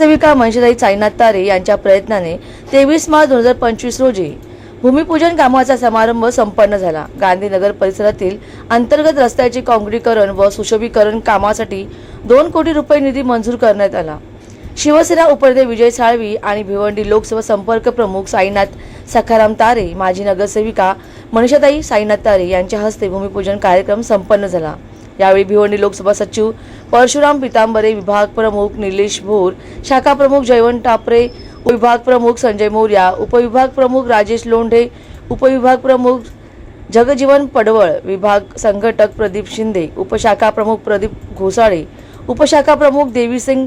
सेविका मनशेताई साईनाथ तारे यांच्या प्रयत्नाने तेवीस मार्च दोन हजार पंचवीस रोजी भूमिपूजन कामाचा समारंभ संपन्न झाला. गांधीनगर परिसरातील अंतर्गत रस्त्याचे काँक्रीकरण व सुशोभीकरण कामासाठी दोन कोटी रुपये निधी मंजूर करण्यात आला. शिवसेना उपनेते विजय साळवी आणि भिवंडी लोकसभा संपर्क प्रमुख साईनाथ सखाराम तारे माजी नगरसेविका मनीषाताई साईनाथ तारे यांच्या हस्ते भूमिपूजन कार्यक्रम संपन्न झाला. यावेळी भिवंडी लोकसभा सचिव परशुराम पितांबरे विभाग प्रमुख निलेश भोर शाखा प्रमुख जयवंत टापरे उपविभाग प्रमुख संजय मोर्या उपविभाग प्रमुख राजेश लोंढे उपविभाग प्रमुख जगजीवन पडवळ विभाग संघटक प्रदीप शिंदे उपशाखा प्रमुख प्रदीप घोसाळे उपशाखा प्रमुख देवीसिंग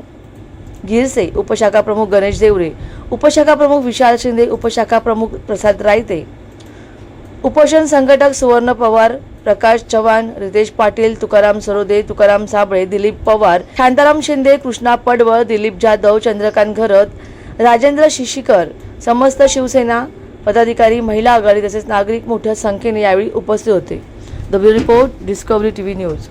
गिरसे उपशाखा प्रमुख गणेश देवरे उपशाखा प्रमुख विशाल शिंदे उपशाखा प्रमुख प्रसाद रायते उपोषण संघटक सुवर्ण पवार प्रकाश चव्हाण रितेश पाटील तुकाराम सरोदे तुकाराम साबळे दिलीप पवार शांताराम शिंदे कृष्णा पडवळ दिलीप जाधव चंद्रकांत घरत राजेंद्र शिशीकर समस्त शिवसेना पदाधिकारी महिला आघाडी तसेच नागरिक मोठ्या संख्येने यावेळी उपस्थित होते. The bureau report Discovery TV news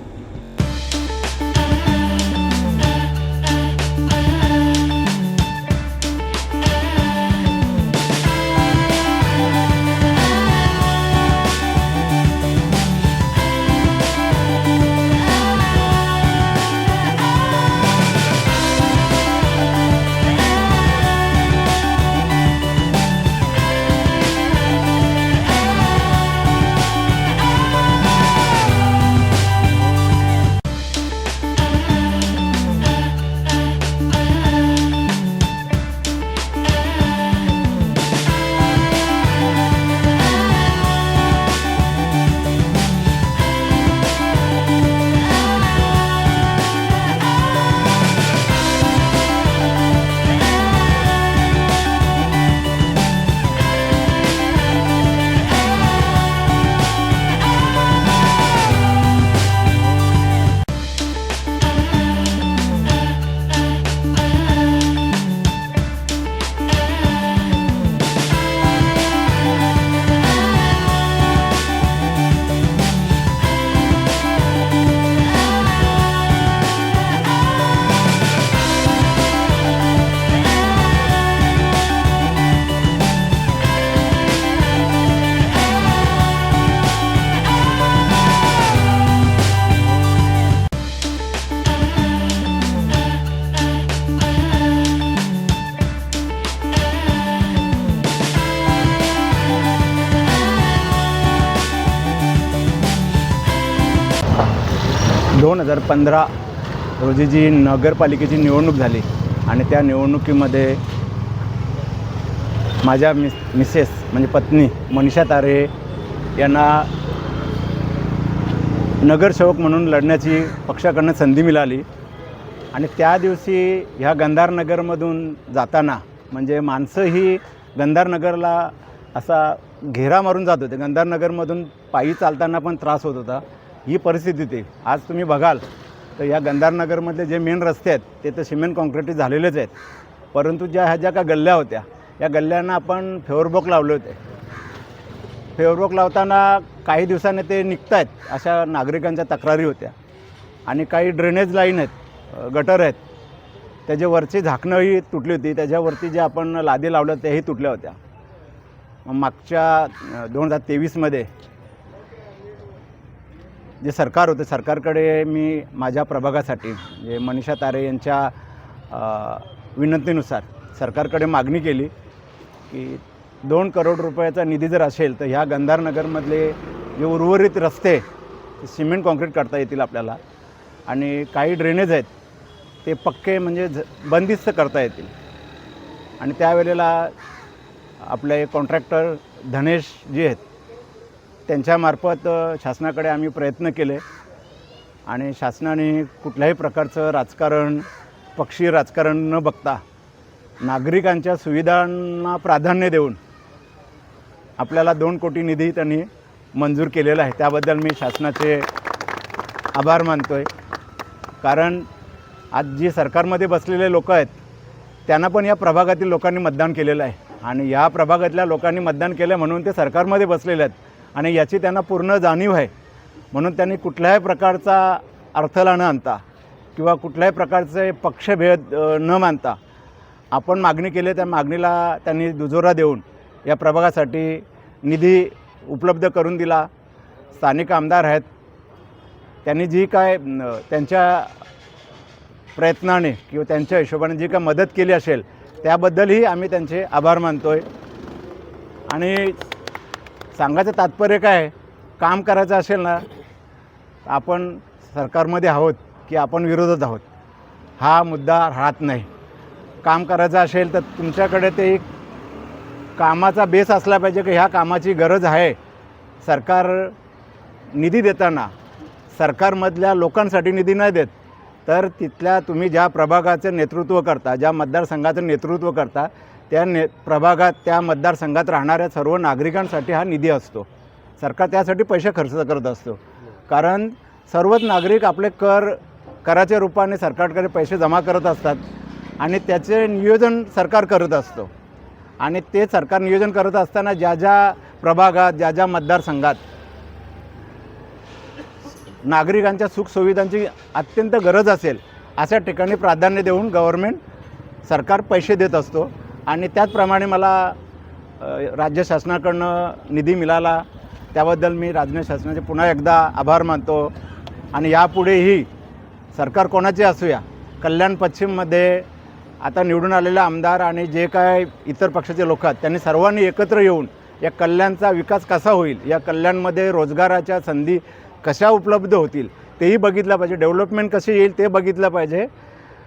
दोन हजार पंधरा रोजी जी नगरपालिकेची निवडणूक झाली आणि त्या निवडणुकीमध्ये माझ्या मिस मिसेस म्हणजे पत्नी मनीषा तारे यांना नगरसेवक म्हणून लढण्याची पक्षाकडनं संधी मिळाली. आणि त्या दिवशी ह्या गंधारनगरमधून जाताना म्हणजे माणसं ही गंधारनगरला असा घेरा मारून जात होते. गंधारनगरमधून पायी चालताना पण त्रास होत होता. ही परिस्थिती होती. आज तुम्ही बघाल तर या गंधारनगरमधले जे मेन रस्ते आहेत ते तर सिमेंट कॉन्क्रीट झालेलेच आहेत. परंतु ज्या ह्या ज्या का गल्ल्या होत्या या गल्ल्यांना आपण फेवरबॉक लावले होते. फेवरबॉक लावताना काही दिवसांनी ते निघत आहेत अशा नागरिकांच्या तक्रारी होत्या. आणि काही ड्रेनेज लाईन आहेत गटर आहेत त्याचे वरची झाकणंही तुटली होती. त्याच्यावरती जे आपण लादी लावल्या त्याही तुटल्या होत्या. मागच्या दोन हजार तेवीसमध्ये जे सरकार होतं सरकारकडे मी माझ्या प्रभागासाठी म्हणजे मनीषा तारे यांच्या विनंतीनुसार सरकारकडे मागणी केली की दोन करोड रुपयाचा निधी जर असेल तर ह्या गंधारनगरमधले जे उर्वरित रस्ते ते सिमेंट कॉन्क्रीट करता येतील आपल्याला. आणि काही ड्रेनेज आहेत ते पक्के म्हणजे झ बंदिस्त करता येतील. आणि त्यावेळेला आपले कॉन्ट्रॅक्टर धनेश जे आहेत त्यांच्यामार्फत शासनाकडे आम्ही प्रयत्न केले. आणि शासनाने कुठल्याही प्रकारचं राजकारण पक्षी राजकारण न बघता नागरिकांच्या सुविधांना प्राधान्य देऊन आपल्याला दोन कोटी निधी त्यांनी मंजूर केलेला आहे. त्याबद्दल मी शासनाचे आभार मानतो आहे कारण आज जी सरकारमध्ये बसलेले लोक आहेत त्यांना पण या प्रभागातील लोकांनी मतदान केलेलं आहे. आणि या प्रभागातल्या लोकांनी मतदान केलं म्हणून ते सरकारमध्ये बसलेले आहेत. आणि याची त्यांना पूर्ण जाणीव आहे. म्हणून त्यांनी कुठल्याही प्रकारचा अडथळा न आणता किंवा कुठल्याही प्रकारचे पक्षभेद न मानता आपण मागणी केली त्या मागणीला त्यांनी दुजोरा देऊन या प्रभागासाठी निधी उपलब्ध करून दिला. स्थानिक आमदार आहेत. त्यांनी जी काय त्यांच्या प्रयत्नाने किंवा त्यांच्या हिशोबाने जी काय मदत केली असेल त्याबद्दलही आम्ही त्यांचे आभार मानतो आहे आणि सांगायचं तात्पर्य काय आहे? काम करायचं असेल ना आपण सरकारमध्ये आहोत की आपण विरोधात आहोत हा मुद्दा राहत नाही काम करायचं असेल तर तुमच्याकडे ते एक कामाचा बेस असला पाहिजे की ह्या कामाची गरज आहे सरकार निधी देताना सरकारमधल्या लोकांसाठी निधी नाही देत तर तिथल्या तुम्ही ज्या प्रभागाचं नेतृत्व करता ज्या मतदारसंघाचं नेतृत्व करता त्या ने प्रभागात त्या मतदारसंघात राहणाऱ्या सर्व नागरिकांसाठी हा निधी असतो. सरकार त्यासाठी पैसे खर्च करत असतो. कारण सर्वच नागरिक आपले कर कराच्या रूपाने सरकारकडे पैसे जमा करत असतात आणि त्याचे नियोजन सरकार करत असतो. आणि ते सरकार नियोजन करत असताना ज्या ज्या प्रभागात ज्या ज्या मतदारसंघात नागरिकांच्या सुखसुविधांची अत्यंत गरज असेल अशा ठिकाणी प्राधान्य देऊन गव्हर्मेंट सरकार पैसे देत असतो. आणि त्याचप्रमाणे मला राज्य शासनाकडनं निधी मिळाला. त्याबद्दल मी राज्य शासनाचे पुन्हा एकदा आभार मानतो. आणि यापुढेही सरकार कोणाचे असूया? कल्याण पश्चिममध्ये आता निवडून आलेले आमदार आणि जे काय इतर पक्षाचे लोक आहेत त्यांनी सर्वांनी एकत्र येऊन या कल्याणचा विकास कसा होईल या कल्याणमध्ये रोजगाराच्या संधी कशा उपलब्ध होतील तेही बघितलं पाहिजे. डेव्हलपमेंट कशी येईल ते बघितलं पाहिजे.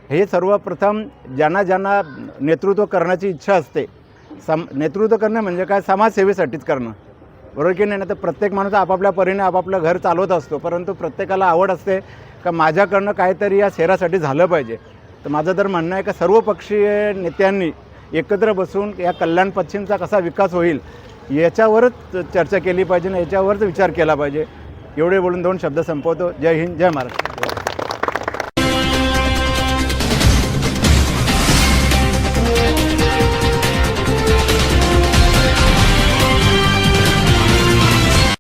हे सर्वप्रथम ज्यांना ज्यांना नेतृत्व करण्याची इच्छा असते सम नेतृत्व करणं म्हणजे काय? समाजसेवेसाठीच करणं. बरोबर की नाही? ना तर प्रत्येक माणूस आपापल्या परीने आपापलं घर चालवत असतो परंतु प्रत्येकाला आवड असते का माझ्याकडनं काहीतरी या शहरासाठी झालं पाहिजे. तर माझं तर म्हणणं आहे का सर्वपक्षीय नेत्यांनी एकत्र बसून या कल्याण पश्चिमचा कसा विकास होईल याच्यावरच चर्चा केली पाहिजे आणि याच्यावरच विचार केला पाहिजे. एवढे बोलून दोन शब्द संपवतो. जय हिंद जय महाराष्ट्र.